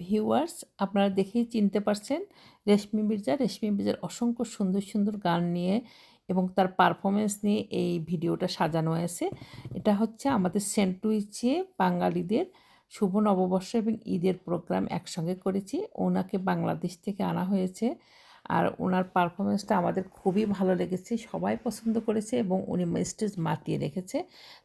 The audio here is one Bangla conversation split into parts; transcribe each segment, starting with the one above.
ভিউয়ার্স, আপনারা দেখেই চিনতে পারছেন, রেশমি মির্জা, রেশমি মির্জার অসংখ্য সুন্দর সুন্দর গান নিয়ে এবং তার পারফরমেন্স নিয়ে এই ভিডিওটা সাজানো হয়েছে। এটা হচ্ছে আমাদের সেন্টুইচে বাঙালিদের শুভ নববর্ষ এবং ঈদের প্রোগ্রাম একসঙ্গে করেছি। ওনাকে বাংলাদেশ থেকে আনা হয়েছে আর ওনার পারফরমেন্সটা আমাদের খুবই ভালো লেগেছে, সবাই পছন্দ করেছে এবং উনি স্টেজ মাতিয়ে রেখেছে।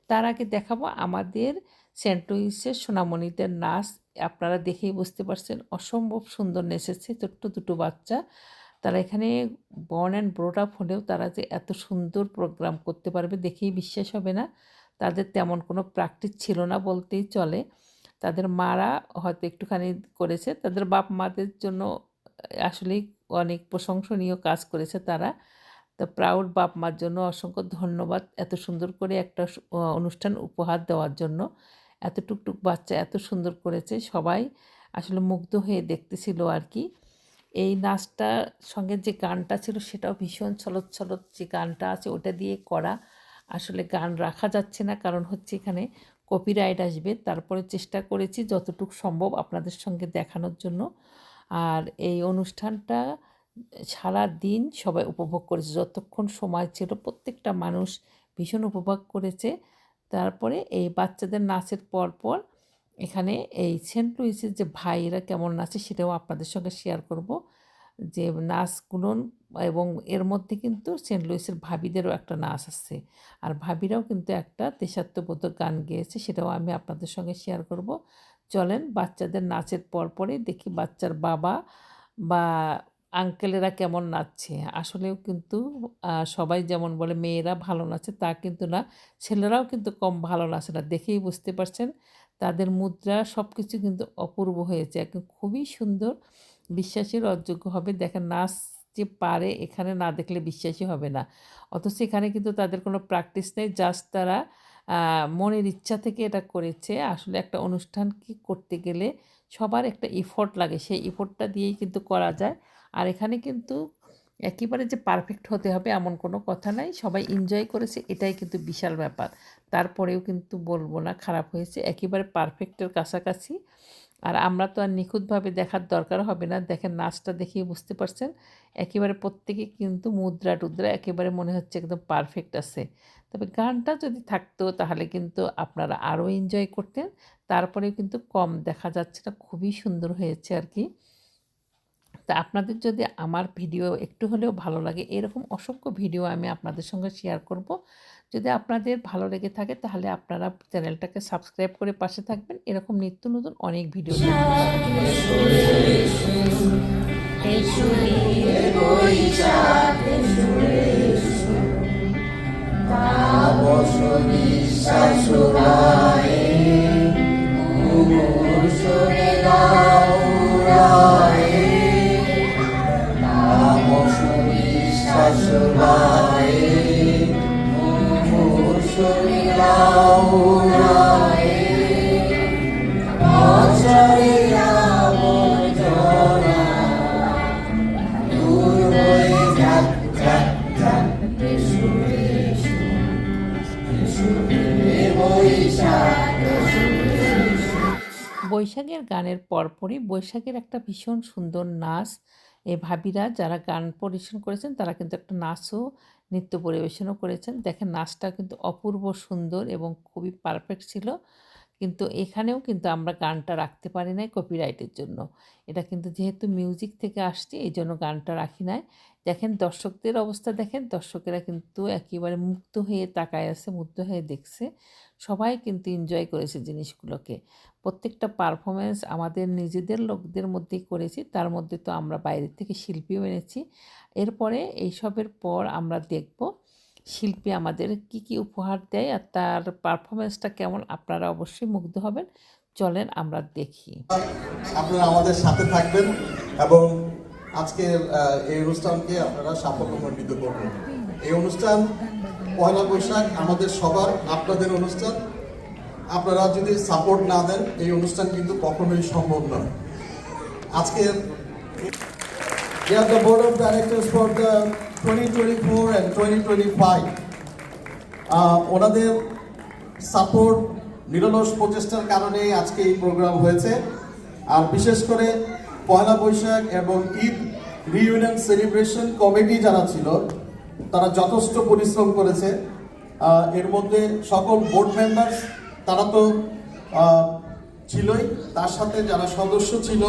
তার আগে দেখাবো আমাদের সেন্টুইসের সোনামণিদের নাচ আপনারা দেখেই বুঝতে পারছেন অসম্ভব সুন্দর নেচেছে ছোট্ট দুটো বাচ্চা। তারা এখানে বর্ন অ্যান্ড ব্রোড আপ হলেও তারা যে এত সুন্দর প্রোগ্রাম করতে পারবে দেখেই বিশ্বাস হবে না। তাদের তেমন কোনো প্র্যাকটিস ছিল না বলতেই চলে। তাদের মারা হয়তো একটুখানি করেছে। তাদের বাপ মাদের জন্য আসলেই অনেক প্রশংসনীয় কাজ করেছে তারা। তো প্রাউড বাপ মার জন্য অসংখ্য ধন্যবাদ এত সুন্দর করে একটা অনুষ্ঠান উপহার দেওয়ার জন্য। এত টুকটুক বাচ্চা এত সুন্দর করেছে, সবাই আসলে মুগ্ধ হয়ে দেখতেছিল আর কি। এই নাচটার সঙ্গে যে গানটা ছিল সেটাও ভীষণ ছলত ছলত যে গানটা আছে ওটা দিয়ে করা। আসলে গান রাখা যাচ্ছে না, কারণ হচ্ছে এখানে কপিরাইট আসবে। তারপরে চেষ্টা করেছি যতটুকু সম্ভব আপনাদের সঙ্গে দেখানোর জন্য। আর এই অনুষ্ঠানটা সারা দিন সবাই উপভোগ করেছে। যতক্ষণ সময় ছিল প্রত্যেকটা মানুষ ভীষণ উপভোগ করেছে। তারপরে এই বাচ্চাদের নাচের পর পর এখানে এই সেন্ট লুইসের যে ভাইরা কেমন নাচে সেটাও আপনাদের সঙ্গে শেয়ার করব। যে নাচগুলো এবং এর মধ্যে কিন্তু সেন্ট লুইসের ভাবিদেরও একটা নাচ আছে। আর ভাবিরাও কিন্তু একটা দেশাত্মবোধক গান গেয়েছে, সেটাও আমি আপনাদের সঙ্গে শেয়ার করব। চলেন বাচ্চাদের নাচের পর পরে দেখি বাচ্চার বাবা বা আঙ্কেলেরা কেমন নাচছে? আসলেও কিন্তু সবাই যেমন বলে মেয়েরা ভালো নাচে, তা কিন্তু না। ছেলেরাও কিন্তু কম ভালো নাচে না, দেখেই বুঝতে পারছেন। তাদের মুদ্রা সব কিছু কিন্তু অপূর্ব হয়েছে। একদম খুবই সুন্দর, বিশ্বাসের অযোগ্য হবে। দেখেন, নাচ যে পারে এখানে না দেখলে বিশ্বাসই হবে না। অথচ এখানে কিন্তু তাদের কোনো প্র্যাকটিস নেই, জাস্ট তারা মনের ইচ্ছা থেকে এটা করেছে। আসলে একটা অনুষ্ঠান কি করতে গেলে সবার একটা ইফোর্ট লাগে। সেই ইফোর্টটা দিয়েই কিন্তু করা যায়। আর এখানে কিন্তু একেবারে যে পারফেক্ট হতে হবে এমন কোনো কথা নাই। সবাই এনজয় করেছে, এটাই কিন্তু বিশাল ব্যাপার। তারপরেও কিন্তু বলব না, খারাপ হয়েছে, একেবারে পারফেক্টের কাছাকাছি। আর আমরা তো আর নিখুঁতভাবে দেখার দরকার হবে না। দেখেন নাচটা দেখেই বুঝতে পারছেন, একেবারে প্রত্যেকে কিন্তু মুদ্রা টুদ্রা একেবারে মনে হচ্ছে একদম পারফেক্ট আছে। তবে গানটা যদি থাকতো তাহলে কিন্তু আপনারা আরও এনজয় করতেন। তারপরেও কিন্তু কম দেখা যাচ্ছে না, খুবই সুন্দর হয়েছে আর কি। তা আপনাদের যদি আমার ভিডিও একটু হলেও ভালো লাগে, এরকম অসংখ্য ভিডিও আমি আপনাদের সঙ্গে শেয়ার করব। যদি আপনাদের ভালো লেগে থাকে তাহলে আপনারা চ্যানেলটাকে সাবস্ক্রাইব করে পাশে থাকবেন। এরকম নিত্য নতুন অনেক ভিডিও বৈশাখের গানের পরপরই বৈশাখের একটা ভীষণ সুন্দর নাচ। এ ভাবিরা যারা গান পরিবেশন করেছেন, তারা কিন্তু একটা নাচও, নৃত্য পরিবেশনও করেছেন। দেখেন নাচটা কিন্তু অপূর্ব সুন্দর এবং খুবই পারফেক্ট ছিল। কিন্তু এখানেও কিন্তু আমরা গানটা রাখতে পারি নাই কপিরাইটের জন্য। এটা কিন্তু যেহেতু মিউজিক থেকে আসছে এই জন্য গানটা রাখি নাই। দেখেন দর্শকদের অবস্থা দেখেন, দর্শকেরা কিন্তু একেবারে মুক্ত হয়ে তাকায় আছে, মুগ্ধ হয়ে দেখছে। সবাই কিন্তু এনজয় করেছে জিনিসগুলোকে। প্রত্যেকটা পারফরমেন্স আমাদের নিজেদের লোকদের মধ্যেই করেছি, তার মধ্যে তো আমরা বাইরের থেকে শিল্পীও এনেছি। এরপরে এইসবের পর আমরা দেখব শিল্পী আমাদের কি কি উপহার দেয় আর তার পারফরমেন্সটা কেমন, আপনারা অবশ্যই মুগ্ধ হবেন। চলেন আমরা দেখি। আপনারা আমাদের সাথে থাকবেন এবং আজকের এই অনুষ্ঠানকে আপনারা সাফল্যমণ্ডিত করবেন। এই অনুষ্ঠান পয়লা বৈশাখ আমাদের সবার আপনাদের অনুষ্ঠান। আপনারা যদি সাপোর্ট না দেন এই অনুষ্ঠান কিন্তু কখনোই সম্ভব নয়। আজকের are the board of directors for the 2024 and 2025. আহ, ওনাদের সাপোর্ট নিরলস প্রচেষ্টার কারণে আজকে এই প্রোগ্রাম হয়েছে। আর বিশেষ করে পয়লা বৈশাখ এবং ঈদ রিইউনিয়ন সেলিব্রেশন কমিটি যারা ছিল, তারা যথেষ্ট পরিশ্রম করেছে। এর মধ্যে সকল বোর্ড মেম্বার তারা তো ছিলই। তার সাথে যারা সদস্য ছিল,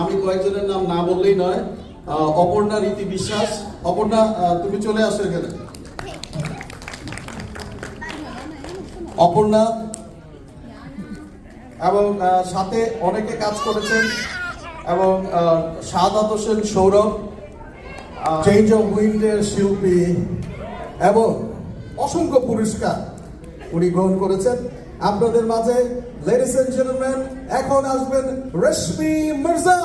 আমি কয়েকজনের নাম না বললেই নয় অপর্ণা রীতি বিশ্বাস। অপর্ণা তুমি চলে আসো এখানে। অপর্ণা এবং সাথে অনেকে কাজ করেছেন। এবং শাহাদাত হোসেন সৌরভ চেঞ্জ অফ উইন্ডের শিল্পী এবং অসংখ্য পুরস্কার উনি গ্রহণ করেছেন। আপনাদের মাঝে লেডিস এন্ড জেন্টলম্যান এখন আসবেন রেশমি মির্জা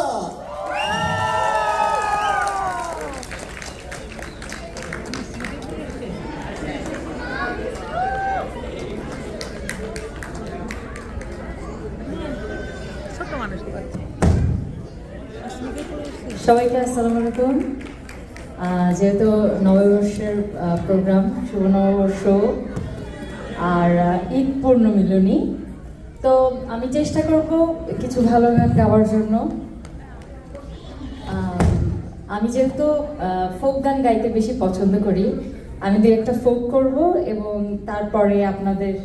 ছোট মানুষ সবাইকে আসসালামু আলাইকুম। যেহেতু নববর্ষের প্রোগ্রাম শুভ নববর্ষ আর ঈদ পূর্ণ পূর্ণমিলনী, তো আমি চেষ্টা করব কিছু ভালো গান গাওয়ার জন্য। আমি যেহেতু ফোক গান গাইতে বেশি পছন্দ করি, আমি দু একটা ফোক করব এবং তারপরে আপনাদের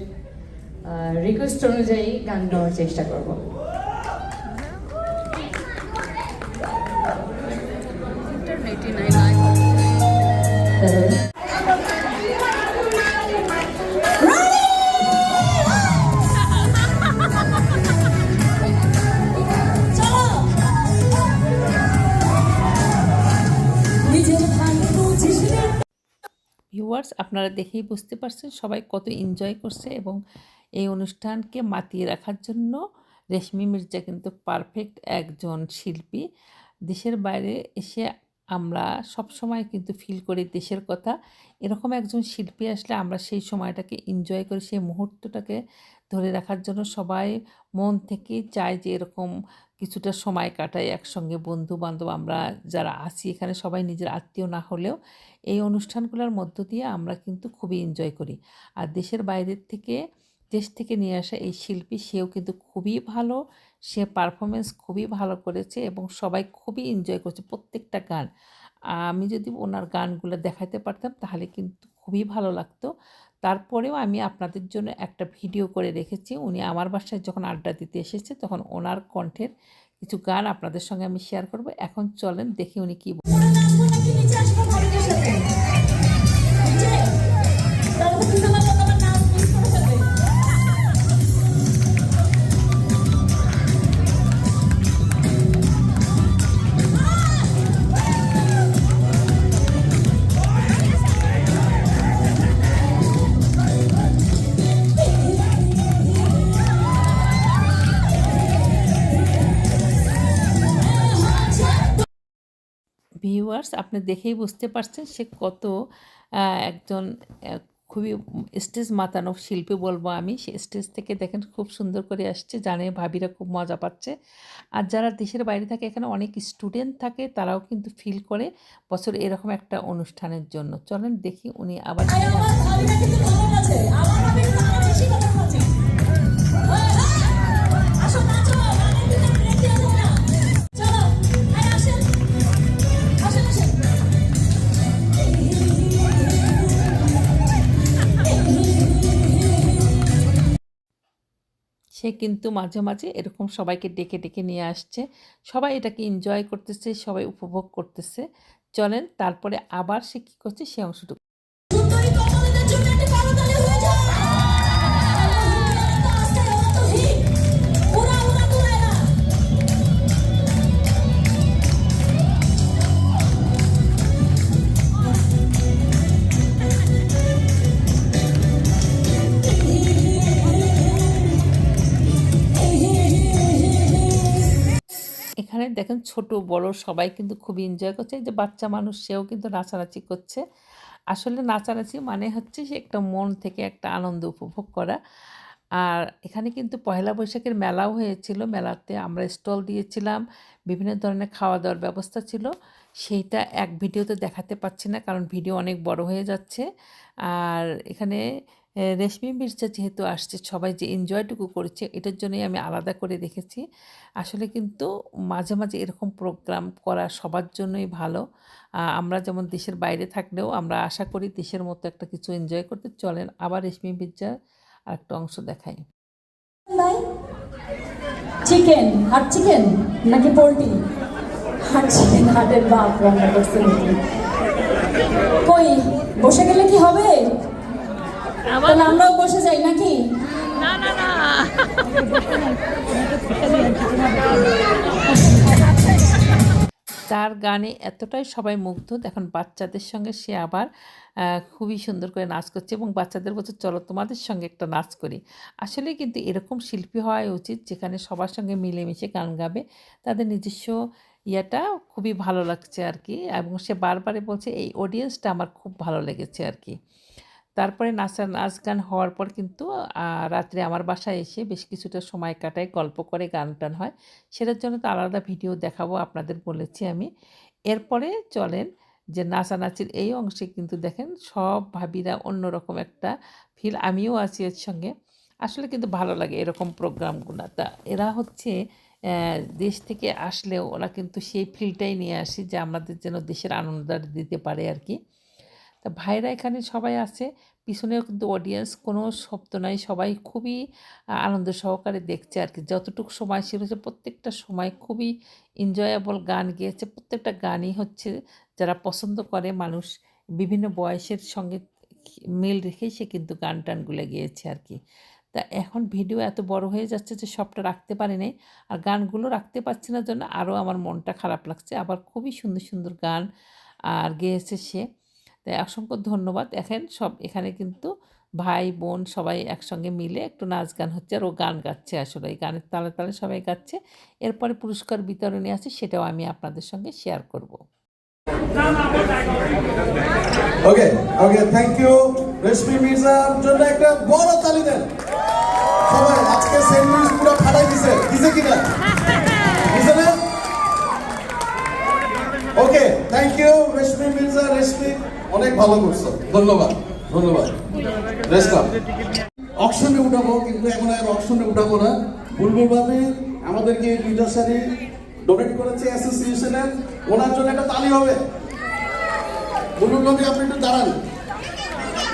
রিকোয়েস্ট অনুযায়ী গান গাওয়ার চেষ্টা করব। ভিউয়ার্স আপনারা দেখেই বুঝতে পারছেন সবাই কত এনজয় করছে এবং এই অনুষ্ঠানকে মাতিয়ে রাখার জন্য রেশমি মির্জা কিন্তু পারফেক্ট একজন শিল্পী। দেশের বাইরে এসে আমরা সব সময় কিন্তু ফিল করি দেশের কথা। এরকম একজন শিল্পী আসলে আমরা সেই সময়টাকে এনজয় করি, সেই মুহূর্তটাকে ধরে রাখার জন্য সবাই মন থেকে চায় যে এরকম কিছুটা সময় কাটাই, একসঙ্গে বন্ধু বান্ধব আমরা যারা আছি এখানে সবাই নিজের আত্মীয় না হলেও এই অনুষ্ঠানগুলোর মধ্য দিয়ে আমরা কিন্তু খুবই এনজয় করি। আর দেশের বাইরের থেকে, দেশ থেকে নিয়ে আসা এই শিল্পী সেও কিন্তু খুবই ভালো। সে পারফরমেন্স খুবই ভালো করেছে এবং সবাই খুবই এনজয় করেছে প্রত্যেকটা গান। আমি যদি ওনার গানগুলো দেখাতে পারতাম তাহলে কিন্তু খুবই ভালো লাগতো। তারপরেও আমি আপনাদের জন্য একটা ভিডিও করে রেখেছি। উনি আমার বাসায় যখন আড্ডা দিতে এসেছে তখন ওনার কণ্ঠের কিছু গান আপনাদের সঙ্গে আমি শেয়ার করব। এখন চলেন দেখি উনি কী ভিউয়ার্স আপনি দেখেই বুঝতে পারছেন সে কত একজন খুবই স্টেজ মাতানো শিল্পী বলব আমি। সে স্টেজ থেকে দেখেন খুব সুন্দর করে আসছে, জানে, ভাবিরা খুব মজা পাচ্ছে। আর যারা দেশের বাইরে থাকে, এখানে অনেক স্টুডেন্ট থাকে, তারাও কিন্তু ফিল করে বছর এরকম একটা অনুষ্ঠানের জন্য। চলেন দেখি উনি আবার সে কিন্তু মাঝে মাঝে এরকম সবাইকে ডেকে ডেকে নিয়ে আসছে। সবাই এটাকে এনজয় করতেছে, সবাই উপভোগ করতেছে। চলেন তারপরে আবার সে কী করছে, সে অংশটুকু এখানে দেখেন ছোট, বড় সবাই কিন্তু খুব এনজয় করছে। যে বাচ্চা মানুষ, সেও কিন্তু নাচানাচি করছে। আসলে নাচানাচি মানে হচ্ছে সে একটা মন থেকে একটা আনন্দ উপভোগ করা। আর এখানে কিন্তু পয়লা বৈশাখের মেলাও হয়েছিল। মেলাতে আমরা স্টল দিয়েছিলাম, বিভিন্ন ধরনের খাওয়া দাওয়ার ব্যবস্থা ছিল। সেইটা এক ভিডিওতে দেখাতে পাচ্ছি না, কারণ ভিডিও অনেক বড় হয়ে যাচ্ছে। আর এখানে রেশমি মির্জা যেহেতু আসছে, সবাই যে এনজয়টুকু করেছে, এটার জন্যই আমি আলাদা করে রেখেছি। আসলে কিন্তু মাঝে মাঝে এরকম প্রোগ্রাম করা সবার জন্যই ভালো। আমরা যেমন দেশের বাইরে থাকলেও আমরা আশা করি দেশের মতো একটা কিছু এনজয় করতে চলেন। আবার রেশমি মির্জার আর একটা অংশ দেখাই। চিকেন হাট চিকেন নাকি পোলট্রি? হাট চিকেন হাটের বাপ রান্না করছে কই, বসে গেলে কি হবে? তাহলে আমরাও বসে যাই নাকি? তার গানে এতটাই সবাই মুগ্ধ এখন বাচ্চাদের সঙ্গে সে আবার খুবই সুন্দর করে নাচ করছে এবং বাচ্চাদের বলছে চলো তোমাদের সঙ্গে একটা নাচ করি। আসলে কিন্তু এরকম শিল্পী হওয়াই উচিত যেখানে সবার সঙ্গে মিলেমিশে গান গাবে। তাদের নিজস্ব ইয়াটা খুবই ভালো লাগছে আর কি এবং সে বারবারে বলছে এই অডিয়েন্সটা আমার খুব ভালো লেগেছে আর কি। তারপরে নাচা নাচ গান হওয়ার পর কিন্তু রাত্রে আমার বাসায় এসে বেশ কিছুটা সময় কাটায়, গল্প করে, গান টান হয়। সেটার জন্য তো আলাদা ভিডিও দেখাবো, আপনাদের বলেছি আমি। এরপরে চলেন যে নাচানাচির এই অংশে কিন্তু দেখেন, সব ভাবিরা অন্যরকম একটা ফিল আমিও আছি এর সঙ্গে। আসলে কিন্তু ভালো লাগে এরকম প্রোগ্রামগুলো তা এরা হচ্ছে দেশ থেকে আসলেও ওরা কিন্তু সেই ফিলটাই নিয়ে আসে যে আমাদের যেন দেশের আনন্দটা দিতে পারে আর কি। তা ভাইরা এখানে সবাই আছে। পিছনে কিন্তু অডিয়েন্স কোনো শব্দ নাই। সবাই খুবই আনন্দ সহকারে দেখছে আর কি। যতটুকু সময় ছিল প্রত্যেকটা সময় খুবই এনজয়েবল গান গেয়েছে। প্রত্যেকটা গানই হচ্ছে যারা পছন্দ করে, মানুষ বিভিন্ন বয়সের সঙ্গে মিল রেখেই সে কিন্তু গান টানগুলো গেয়েছে আর কি। তা এখন ভিডিও এত বড় হয়ে যাচ্ছে যে সবটা রাখতে পারি নাই। আর গানগুলো রাখতে পারছি না জন্য আরও আমার মনটা খারাপ লাগছে। আবার খুবই সুন্দর সুন্দর গান, আর গেয়েছে সে। তাই অসংখ্য ধন্যবাদ। দেখেন সব এখানে কিন্তু ভাই, বোন সবাই একসঙ্গে মিলে একটু নাচ গান হচ্ছে আর ও গান গাচ্ছে আসলে। এই গানের তালে তালে সবাই গাচ্ছে। এরপরে পুরস্কার বিতরণী আছে সেটাও আমি আপনাদের সঙ্গে শেয়ার করব। ওকে ওকে থ্যাংক ইউ রেশমি মির্জার জন্য একটা বড় তালি দেন। সবাই, আজকে স্যান্ডউইচ পুরো দিছে। দিছে দিছে না? Okay thank you Reshmi Mirza Reshmi অনেক ভালো করছ। ধন্যবাদ ধন্যবাদ। অকশনে উঠাবো, কিন্তু এখন আর অকশনে উঠাবো না। বুলবুল ভাবি আমাদেরকে দুইটা শাড়ি ডোনেট করেছে অ্যাসোসিয়েশনের ওনার জন্য একটা তালি হবে। বুলবুল ভাবি আপনি একটু দাঁড়ান।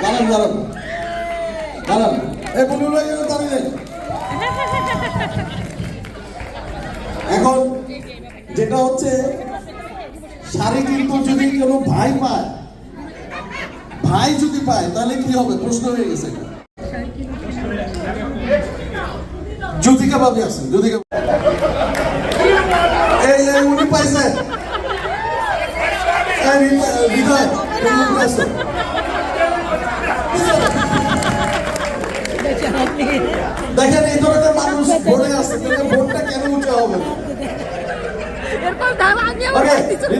দাঁড়ান দাঁড়ান। দাঁড়ান। এই বুলবুল ভাই দাঁড়িয়ে এখন যেটা হচ্ছে, শাড়ি কিন্তু যদি কোনো ভাই পায় ভাই যদি পায় তাহলে কি হবে? প্রশ্ন হয়ে গেছে। জ্যোতিকা ভাবি আছেন জ্যোতিকা এই উনি পাইছে। হৃদয়। দেখেন এই ধরনের মানুষ আছে তাহলে ভোটটা কেন হবে?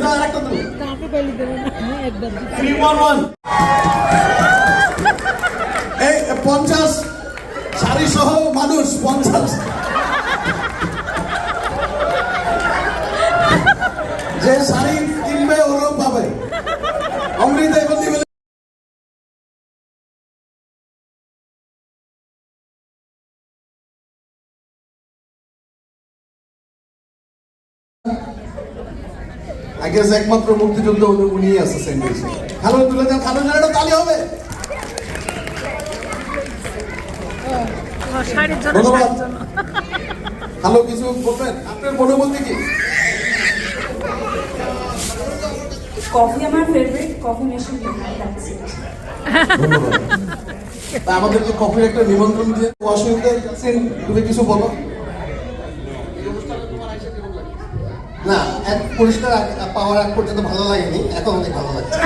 না এই পঞ্চাশ শাড়ি মানুষ, পঞ্চাশ। যে শাড়ি কিনবে, ওরও পাবে। অমৃত আগে একমাত্র মুক্তিযুদ্ধ উনি- আছে স্যান্ডউইচ খালো তুলে দেন খালো একটা তালি হবে। ধন্যবাদ। হ্যালো কিছু বলবেন আপনার মনোবলতে কি কফি আমার ফেভারিট কফি মেশিন লাগছে। আমাদেরকে কফির একটা নিমন্ত্রণ দিয়ে অসুবিধা তুমি কিছু বলো? না এক পুরস্কার আগ- পাওয়ার আগ পর্যন্ত ভালো লাগেনি এখন অনেক ভালো লাগছে।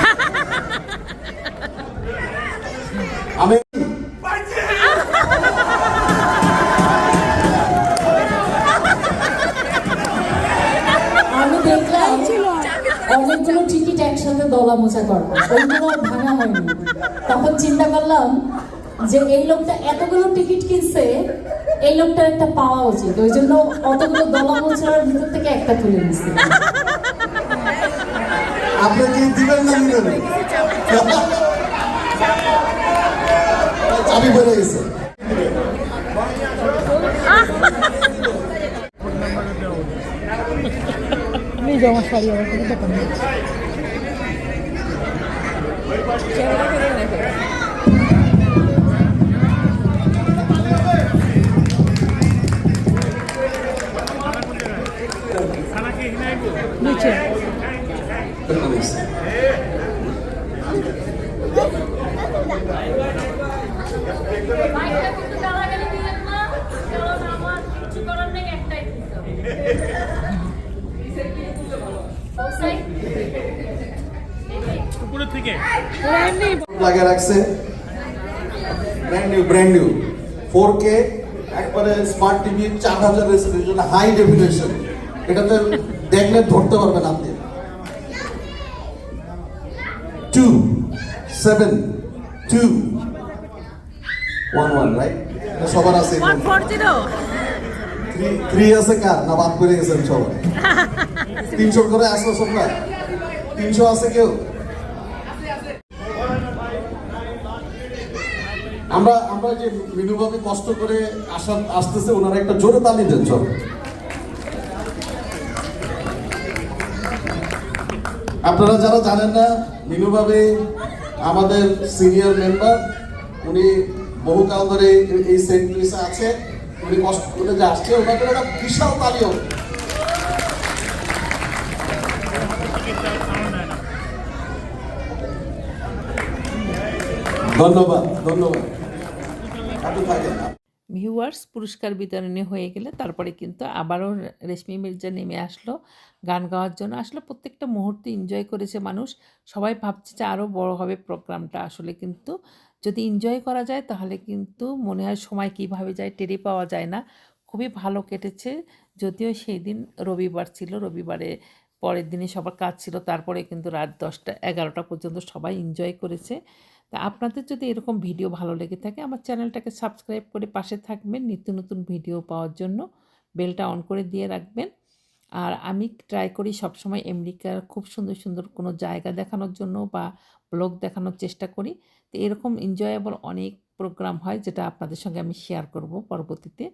দলা মোচা করা ওইগুলো ভাঙা হয়নি। তখন চিন্তা করলাম যে এই লোকটা এতগুলো টিকিট কিনছে এই লোকটার একটা পাওয়া উচিত। ওই জন্য অতগুলো দলা মোচার ভিতর থেকে একটা তুলে নিচ্ছে আপনি কি দিবেন না দিবেন চাবি বেড়ে গেছে। বেড়ে গেছে। বাইকটা কিন্তু গালাগালি দিলেন না কারণ আমার কিছু করার নেই একটাই দিতে হবে ও সাইড উপরের থেকে লাগিয়ে রাখছে। Brand new brand new four K একবারে স্মার্ট টিভি চার হাজার হাই ডেফিনেশন এটাতে দেখলে ধরতে পারবেন আপনি। Two seven two one one right সবার আছে। থ্রি আছে কার? না বাদ করে গেছেন সবাই তিনশো করে আসলো সবাই। তিনশো আছে কেউ? আমরা আমরা যে মিনুভাবে কষ্ট করে আসা, আসতেছে, ওনারা একটা জোরে তালি দেন, চল। আপনারা যারা জানেন না মিনুভাবে আমাদের সিনিয়র মেম্বার, উনি বহুকাল ধরে এই- সেন্ট লুইসে আছে, উনি কষ্ট করে যে আসছে, ওনাদের একটা বিশাল তালিও। ধন্যবাদ ধন্যবাদ। ভিউয়ার্স, পুরস্কার বিতরণী হয়ে গেলে তারপরে কিন্তু আবারও রেশমি মির্জা নেমে আসলো, গান গাওয়ার জন্য আসলে। প্রত্যেকটা মুহূর্তে এনজয় করেছে মানুষ। সবাই ভাবছে যে আরও বড় হবে প্রোগ্রামটা। আসলে কিন্তু যদি এনজয় করা যায়, তাহলে কিন্তু মনে হয় সময় কীভাবে যায়, টেরি পাওয়া যায় না। খুবই ভালো কেটেছে। যদিও সেই দিন রবিবার ছিল, রবিবারে পরের দিনে সবার কাজ ছিল। তারপরে কিন্তু রাত দশটা, এগারোটা পর্যন্ত সবাই এনজয় করেছে। তা আপনাদের যদি এরকম ভিডিও ভালো লেগে থাকে, আমার চ্যানেলটাকে সাবস্ক্রাইব করে পাশে থাকবেন নিত্য নতুন ভিডিও পাওয়ার জন্য। বেলটা অন করে দিয়ে রাখবেন। আর আমি ট্রাই করি সবসময় আমেরিকার খুব সুন্দর সুন্দর কোনো জায়গা দেখানোর জন্য বা ব্লগ দেখানোর চেষ্টা করি। তো এরকম এনজয়েবল অনেক প্রোগ্রাম হয় যেটা আপনাদের সঙ্গে আমি শেয়ার করব পরবর্তীতে।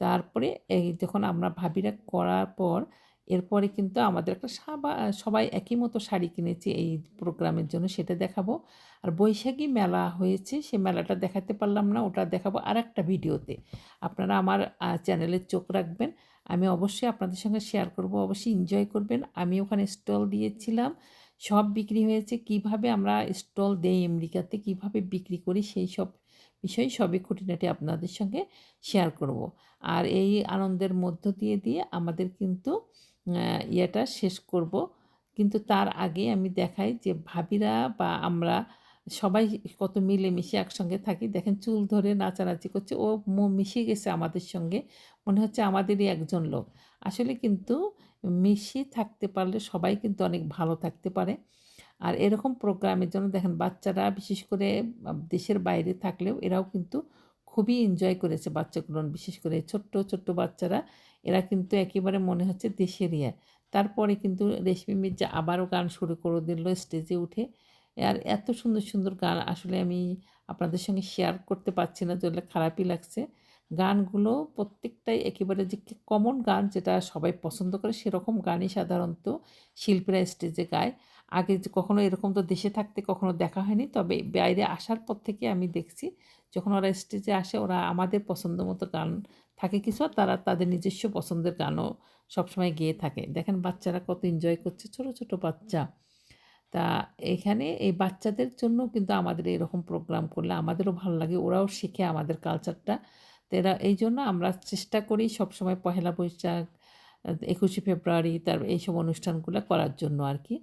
তারপরে এই যখন আমরা ভাবিরা করার পর এরপরে কিন্তু আমাদের একটা সাবা- সবাই একই মতো শাড়ি কিনেছি এই প্রোগ্রামের জন্য সেটা দেখাবো। আর বৈশাখী মেলা হয়েছে, সে মেলাটা দেখাতে পারলাম না, ওটা দেখাবো আর একটা ভিডিওতে। আপনারা আমার চ্যানেলে চোখ রাখবেন। আমি অবশ্যই আপনাদের সঙ্গে শেয়ার করব, অবশ্যই এনজয় করবেন। আমি ওখানে স্টল দিয়েছিলাম, সব বিক্রি হয়েছে। কীভাবে আমরা স্টল দেই আমেরিকাতে, কীভাবে বিক্রি করি সেই সব বিষয় সবই খুঁটিনাটি আপনাদের সঙ্গে শেয়ার করব। আর এই আনন্দের মধ্য দিয়ে দিয়ে আমাদের কিন্তু ইয়েটা শেষ করব। কিন্তু তার আগে আমি দেখাই যে ভাবিরা বা আমরা সবাই কত মিলেমিশে একসঙ্গে থাকি। দেখেন চুল ধরে নাচানাচি করছে, ও মো মিশে গেছে আমাদের সঙ্গে, মনে হচ্ছে আমাদেরই একজন লোক। আসলে কিন্তু মিশে থাকতে পারলে সবাই কিন্তু অনেক ভালো থাকতে পারে। আর এরকম প্রোগ্রামের জন্য দেখেন বাচ্চারা, বিশেষ করে দেশের বাইরে থাকলেও এরাও কিন্তু খুবই এনজয় করেছে বাচ্চাগুলো। বিশেষ করে ছোট্ট ছোট্ট বাচ্চারা এরা কিন্তু একেবারে মনে হচ্ছে দেশের ইয়ে তারপরে কিন্তু রেশমি মির্জা আবারও গান শুরু করে দিল স্টেজে উঠে। আর এত সুন্দর সুন্দর গান আসলে আমি আপনাদের সঙ্গে শেয়ার করতে পারছি না, যেগুলো খারাপই লাগছে। গানগুলো প্রত্যেকটাই একেবারে যে কমন গান যেটা সবাই পছন্দ করে, সেরকম গানই সাধারণত শিল্পীরা স্টেজে গায়। আগে যে কখনো এরকম তো দেশে থাকতে কখনো দেখা হয়নি, তবে বাইরে আসার পর থেকে আমি দেখছি, যখন ওরা স্টেজে আসে, ওরা আমাদের পছন্দ মতো গান থাকে কিছু তারা তাদের নিজস্ব পছন্দের গানও সবসময় গেয়ে থাকে। দেখেন বাচ্চারা কত এনজয় করছে, ছোট ছোট বাচ্চা। তা এখানে এই বাচ্চাদের জন্য কিন্তু আমাদের এরকম প্রোগ্রাম করলে আমাদেরও ভালো লাগে, ওরাও শিখে আমাদের কালচারটা তো এরা, এই জন্য আমরা চেষ্টা করি সবসময় পহেলা বৈশাখ, একুশে ফেব্রুয়ারি, তার এইসব অনুষ্ঠানগুলো করার জন্য আর কি।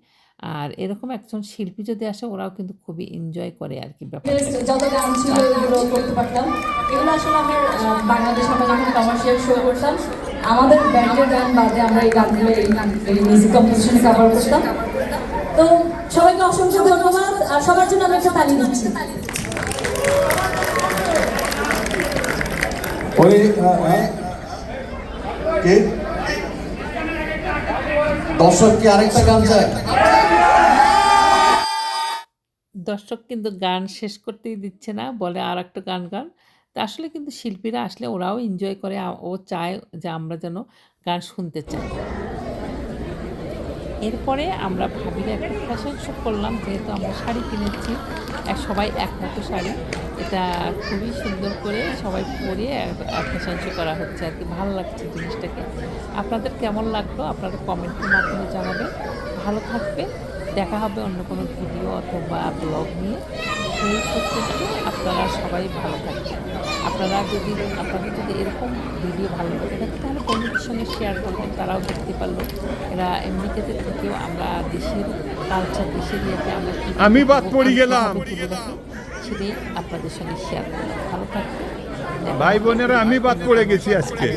আর এরকম একজন শিল্পী যদি আসে ওরাও কিন্তু খুবই এনজয় করে আর কি ব্যাপার যত গান ছিল এগুলো করতে পারতাম। এগুলো আসলে আমরা বাংলাদেশ আমরা যখন কমার্শিয়াল শো করতাম আমাদের ব্যান্ডের গান বাদে আমরা এই গানগুলো এই মিউজিক কম্পোজিশন কভার করতাম। তো সবাইকে অসংখ্য ধন্যবাদ আর সবার জন্য আমি একটা তালি দিচ্ছি। ওই হ্যাঁ কে? দর্শক কি আরেকটা গান চায়? দর্শক কিন্তু গান শেষ করতেই দিচ্ছে না, বলে আর একটা গান গান। তা আসলে কিন্তু শিল্পীরা আসলে ওরাও এনজয় করে ও চায় যে আমরা যেন গান শুনতে চাই। এরপরে আমরা ভাবির একটা ফ্যাশন শো করলাম, যেহেতু আমরা শাড়ি কিনেছি সবাই একমতো শাড়ি। এটা খুবই সুন্দর করে সবাই পরে ফ্যাশন শো করা হচ্ছে আর কি, ভালো লাগছে জিনিসটাকে। আপনাদের কেমন লাগল? আপনারা কমেন্টের মাধ্যমে জানাবেন। ভালো থাকবে দেখা হবে অন্য কোনো ভিডিও অথবা ব্লগ নিয়ে। সেই ক্ষেত্রে আপনারা সবাই ভালো থাকবেন। আপনারা যদি আপনাদের যদি এরকম ভিডিও ভালো লাগে থাকে তাহলে বন্ধুদের সঙ্গে শেয়ার করবেন তারাও দেখতে পারল। এরা এমনিতে থেকেও আমরা দেশের কালচার দেশের ইয়েতে আমরা আমি বাদ পড়ে গেলাম। সেটাই আপনাদের সঙ্গে শেয়ার করলাম। ভালো থাকবেন। ভাই বোনেরা আমি বাদ পড়ে গেছি আজকে।